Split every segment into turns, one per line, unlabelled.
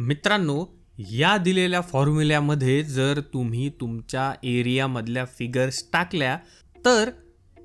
मित्रांनो या दिलेल्या फॉर्म्युल्यामध्ये जर तुम्ही तुमच्या एरियामधल्या फिगर्स टाकल्या तर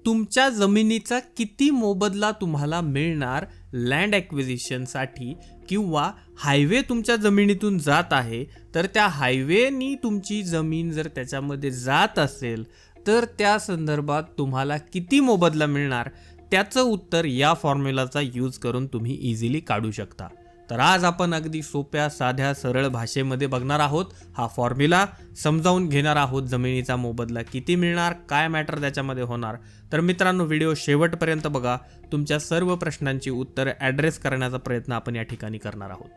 तुमच्या जमिनीचा किती मोबदला तुम्हाला मिळणार लँड ॲक्विजिशनसाठी किंवा हायवे तुमच्या जमिनीतून जात आहे तर त्या हायवेनी तुमची जमीन जर त्याच्यामध्ये जात असेल तर त्या संदर्भात तुम्हाला किती मोबदला मिळणार? त्याचं उत्तर या फॉर्म्युलाचा यूज करून तुम्ही इझिली काढू शकता. तर आज आपण अगदी सोप्या साध्या सरळ भाषेमध्ये बघणार आहोत हा फॉर्म्युला समजावून घेणार आहोत जमिनीचा मोबदला किती मिळणार काय मॅटर त्याच्यामध्ये होणार. तर मित्रांनो व्हिडिओ शेवटपर्यंत बघा. तुमच्या सर्व प्रश्नांची उत्तरं ॲड्रेस करण्याचा प्रयत्न आपण या ठिकाणी करणार आहोत.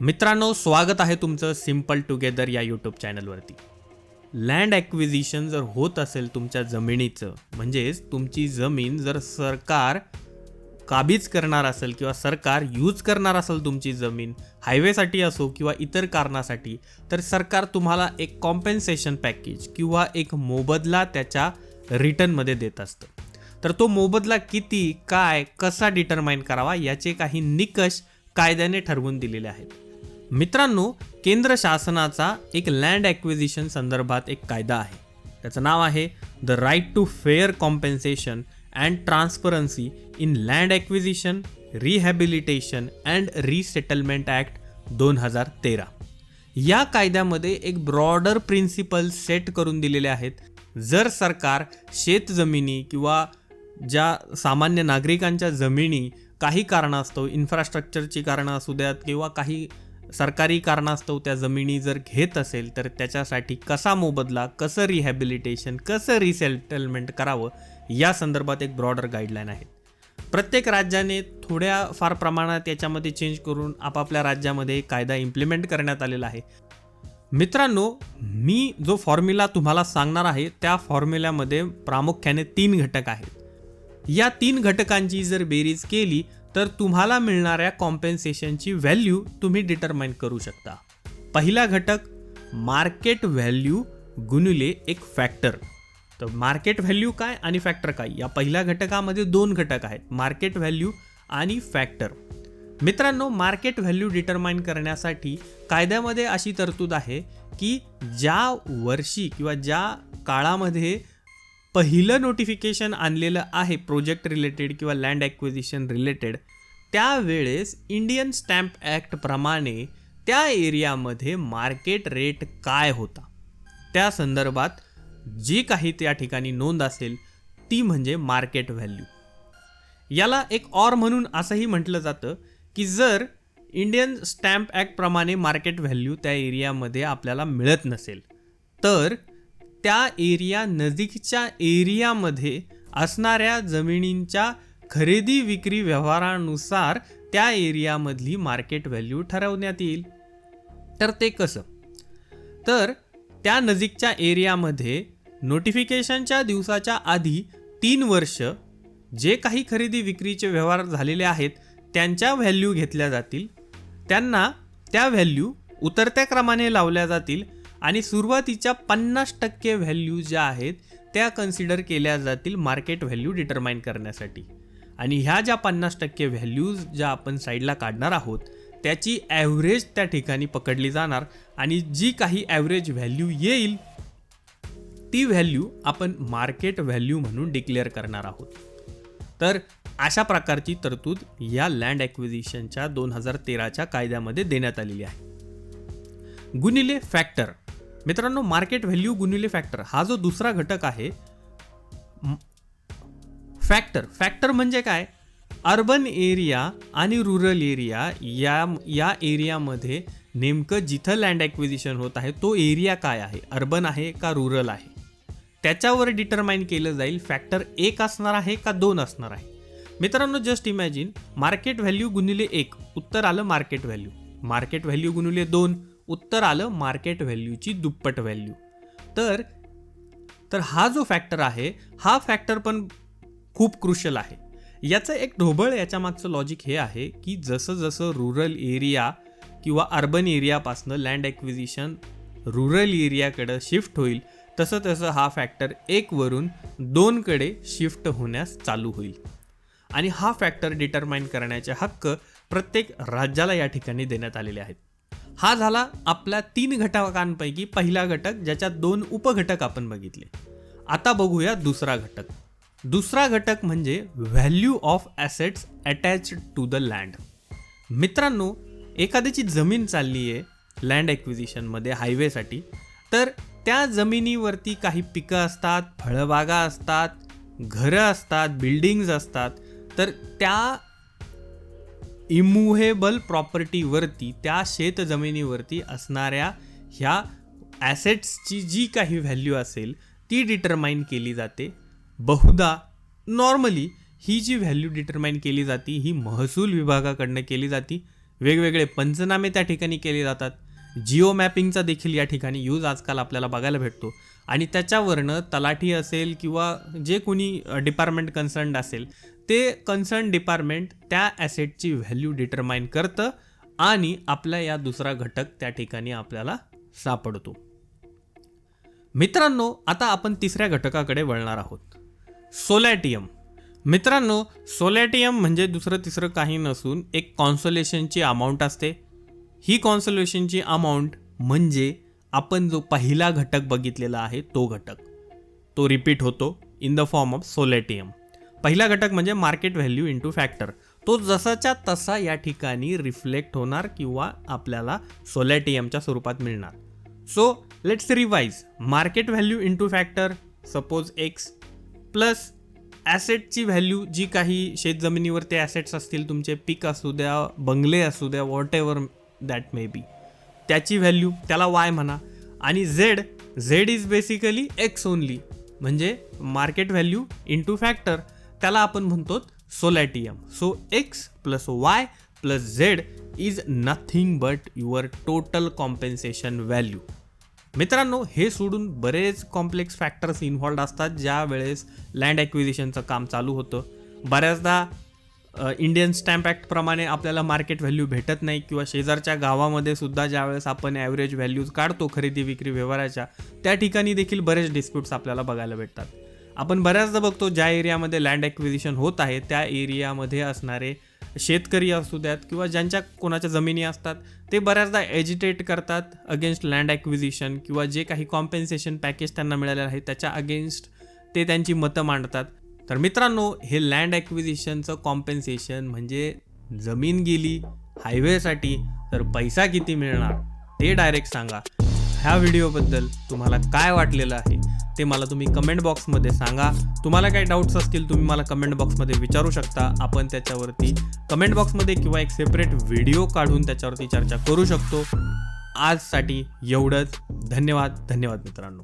मित्रांनो स्वागत आहे तुमचं सिंपल टुगेदर या यूट्यूब चॅनलवरती लँड ॲक्विजिशन जर होत असेल तुमच्या जमिनीचं म्हणजेच तुमची जमीन जर सरकार काबीज करणार असेल किंवा सरकार यूज करणार असेल तुमची जमीन हायवेसाठी असो किंवा इतर कारणासाठी तर सरकार तुम्हाला एक कॉम्पेन्सेशन पॅकेज किंवा एक मोबदला त्याच्या रिटर्नमध्ये देत असतं. तर तो मोबदला किती काय कसा डिटरमाइन करावा याचे काही निकष कायद्याने ठरवून दिलेले आहेत. मित्रांनो केंद्र शासनाचा एक लँड ॲक्विजिशन संदर्भात एक कायदा आहे. त्याचं नाव आहे the right to fair compensation and transparency in land acquisition rehabilitation and resettlement act दोन हजार तेरा. या कायद्यामध्ये एक ब्रॉडर प्रिन्सिपल सेट करून दिलेले आहेत. जर सरकार शेतजमिनी किंवा ज्या सामान्य नागरिकांच्या जमिनी काही कारणास्तव इन्फ्रास्ट्रक्चरची कारणं असू द्यात किंवा काही सरकारी कारणास्तव त्या जमिनी जर घेत असेल तर त्याच्यासाठी कसा मोबदला कसं रिहॅबिलिटेशन कसं रिसेटलमेंट करावं या संदर्भात एक ब्रॉडर गाईडलाईन आहे. प्रत्येक राज्याने थोड्या फार प्रमाणात याच्यामध्ये चेंज करून आपापल्या राज्यामध्ये कायदा इम्प्लिमेंट करण्यात आलेला आहे. मित्रांनो मी जो फॉर्म्युला तुम्हाला सांगणार आहे त्या फॉर्म्युल्यामध्ये प्रामुख्याने तीन घटक आहेत. या तीन घटकांची जर बेरीज केली तर तुम्हाला मिळणाऱ्या कॉम्पेन्सेशनची व्हॅल्यू तुम्ही डिटरमाइन करू शकता. पहिला घटक मार्केट व्हॅल्यू गुणिले एक फॅक्टर. तर मार्केट व्हॅल्यू काय आणि फॅक्टर काय? या पहिल्या घटकामध्ये दोन घटक आहेत मार्केट व्हॅल्यू आणि फॅक्टर. मित्रांनो मार्केट व्हॅल्यू डिटरमाइन करण्यासाठी कायद्यामध्ये अशी तरतूद आहे की ज्या वर्षी किंवा ज्या काळामध्ये पहिलं नोटिफिकेशन आणलेलं आहे प्रोजेक्ट रिलेटेड किंवा लँड ॲक्विजिशन रिलेटेड त्यावेळेस इंडियन स्टॅम्प ॲक्टप्रमाणे त्या एरियामध्ये मार्केट रेट काय होता? त्या संदर्भात जी काही त्या ठिकाणी नोंद असेल ती म्हणजे मार्केट व्हॅल्यू याला एक ऑर म्हणून असंही म्हटलं जातं की जर इंडियन स्टॅम्प ॲक्टप्रमाणे मार्केट व्हॅल्यू त्या एरियामध्ये आपल्याला मिळत नसेल तर त्या एरिया नजीकच्या एरियामध्ये असणाऱ्या जमिनींच्या खरेदी विक्री व्यवहारानुसार त्या एरियामधली मार्केट व्हॅल्यू ठरवण्यात येईल. तर ते कसं? तर त्या नजीकच्या एरियामध्ये नोटिफिकेशनच्या दिवसाच्या आधी तीन वर्ष जे काही खरेदी विक्रीचे व्यवहार झालेले आहेत त्यांच्या व्हॅल्यू घेतल्या जातील. त्यांना त्या व्हॅल्यू उतरत्या क्रमाने लावल्या जातील. आणि सुरुवातीच्या पन्नास टक्के व्हॅल्यू ज्या आहेत त्या कन्सिडर केल्या जातील मार्केट व्हॅल्यू डिटरमाइन करण्यासाठी. आणि ह्या ज्या पन्नास टक्के व्हॅल्यूज ज्या आपण साईडला काढणार आहोत त्याची ॲव्हरेज त्या ठिकाणी पकडली जाणार. आणि जी काही ॲव्हरेज व्हॅल्यू येईल ती व्हॅल्यू आपण मार्केट व्हॅल्यू म्हणून डिक्लेअर करणार आहोत. तर अशा प्रकारची तरतूद या लँड ॲक्विजिशनच्या दोन हजार तेराच्या कायद्यामध्ये देण्यात आलेली आहे. गुणिले फॅक्टर मित्रांनो मार्केट व्हॅल्यू गुणिले फॅक्टर हा जो दुसरा घटक आहे फॅक्टर फॅक्टर म्हणजे काय? अर्बन एरिया आणि रुरल एरिया या या एरियामध्ये नेमकं जिथं लँड ॲक्विजिशन होत आहे तो एरिया काय आहे? अर्बन आहे का रुरल आहे? त्याच्यावर डिटरमाइन केलं जाईल फॅक्टर एक असणार आहे का दोन असणार आहे. मित्रांनो जस्ट इमॅजिन मार्केट व्हॅल्यू गुणिले एक. उत्तर आलं मार्केट व्हॅल्यू मार्केट व्हॅल्यू गुणिले दोन. उत्तर आलं मार्केट व्हॅल्यूची दुप्पट व्हॅल्यू तर तर हा जो फॅक्टर आहे हा फॅक्टर पण खूप क्रुशल आहे. याचं एक ढोबळ याच्या मागचं लॉजिक हे आहे की जसं जसं रुरल एरिया किंवा अर्बन एरियापासनं लँड ॲक्विजिशन रुरल एरियाकडं शिफ्ट होईल तसं तसं हा फॅक्टर एकवरून दोनकडे शिफ्ट होण्यास चालू होईल. आणि हा फॅक्टर डिटरमाइन करण्याचे हक्क प्रत्येक राज्याला या ठिकाणी देण्यात आलेले आहेत. हा झाला आपल्या तीन घटकांपैकी पहिला घटक ज्याच्यात दोन उपघटक आपण बघितले. आता बघूया दुसरा घटक. दुसरा घटक म्हणजे value of assets attach to the land मित्रांनो एखाद्याची जमीन चालली आहे लँड ॲक्विजिशनमध्ये हायवेसाठी तर त्या जमिनीवरती काही पिकं असतात फळबागा असतात घरं असतात बिल्डिंग्ज असतात तर त्या इमुव्हेबल प्रॉपर्टीवरती त्या शेत जमिनीवरती असणाऱ्या ह्या ॲसेट्सची जी काही व्हॅल्यू असेल ती डिटरमाइन केली जाते. बहुधा नॉर्मली ही जी व्हॅल्यू डिटरमाइन केली जाते ही महसूल विभागाकडनं केली जाते. वेगवेगळे पंचनामे त्या ठिकाणी केले जातात. जिओ मॅपिंगचा देखील या ठिकाणी यूज आजकाल आपल्याला बघायला भेटतो. आणि त्याच्यावरनं तलाठी असेल किंवा जे कोणी डिपार्टमेंट कन्सर्न्ड असेल ते कन्सर्न डिपार्टमेंट त्या ॲसेटची व्हॅल्यू डिटरमाइन करतं आणि आपला या दुसरा घटक त्या ठिकाणी आपल्याला सापडतो. मित्रांनो आता आपण तिसऱ्या घटकाकडे वळणार आहोत. सोलॅटियम. मित्रांनो सोलॅटियम म्हणजे दुसरं तिसरं काही नसून एक कॉन्सोलेशनची अमाऊंट असते. ही कॉन्सोलेशनची अमाऊंट म्हणजे आपण जो पहिला घटक बघितलेला आहे तो घटक. तो रिपीट होतो in the form of solatium पहिला घटक म्हणजे मार्केट व्हॅल्यू इंटू फॅक्टर तो जसाच्या तसा या ठिकाणी रिफ्लेक्ट होणार किंवा आपल्याला सोलॅटियमच्या स्वरूपात मिळणार. So let's revise market value into factor suppose X plus ॲसेटची value जी काही शेतजमिनीवर ते ॲसेट्स असतील तुमचे पीक असू द्या बंगले असू द्या whatever that may be त्याची व्हॅल्यू त्याला वाय म्हणा. आणि Z Z is basically X only म्हणजे मार्केट व्हॅल्यू इंटू फॅक्टर त्याला आपण म्हणतो solatium so X plus Y plus Z is nothing but your total compensation value मित्रांनो हे सोडून बरेच कॉम्प्लेक्स फॅक्टर्स इन्व्हॉल्ड असतात ज्या वेळेस लँड ॲक्विजिशनचं काम चालू होतं. बऱ्याचदा इंडियन स्टॅम्प ॲक्टप्रमाणे आपल्याला मार्केट व्हॅल्यू भेटत नाही किंवा शेजारच्या गावामध्ये सुद्धा ज्यावेळेस आपण ॲव्हरेज व्हॅल्यूज काढतो खरेदी विक्री व्यवहाराच्या त्या ठिकाणी देखील बरेच डिस्प्यूट्स आपल्याला बघायला भेटतात. आपण बऱ्याचदा बघतो ज्या एरियामध्ये लँड ॲक्विजिशन होत आहे त्या एरियामध्ये असणारे शेतकरी असू द्यात किंवा ज्यांच्या कोणाच्या जमिनी असतात ते बऱ्याचदा एजिटेट करतात अगेन्स्ट लँड ॲक्विजिशन किंवा जे काही कॉम्पेन्सेशन पॅकेज त्यांना मिळालेलं आहे त्याच्या अगेन्स्ट ते त्यांची मतं मांडतात. तर मित्रांनो हे लँड ॲक्विजिशनचं कॉम्पेन्सेशन म्हणजे जमीन गेली हायवेसाठी तर पैसा किती मिळणार ते डायरेक्ट सांगा. ह्या व्हिडिओबद्दल तुम्हाला काय वाटलेलं आहे ते मला तुम्ही कमेंट बॉक्समध्ये सांगा. तुम्हाला काही डाऊट्स असतील तुम्ही मला कमेंट बॉक्समध्ये विचारू शकता. आपण त्याच्यावरती कमेंट बॉक्समध्ये किंवा एक सेपरेट व्हिडिओ काढून त्याच्यावरती चर्चा करू शकतो. आजसाठी एवढंच. धन्यवाद धन्यवाद मित्रांनो.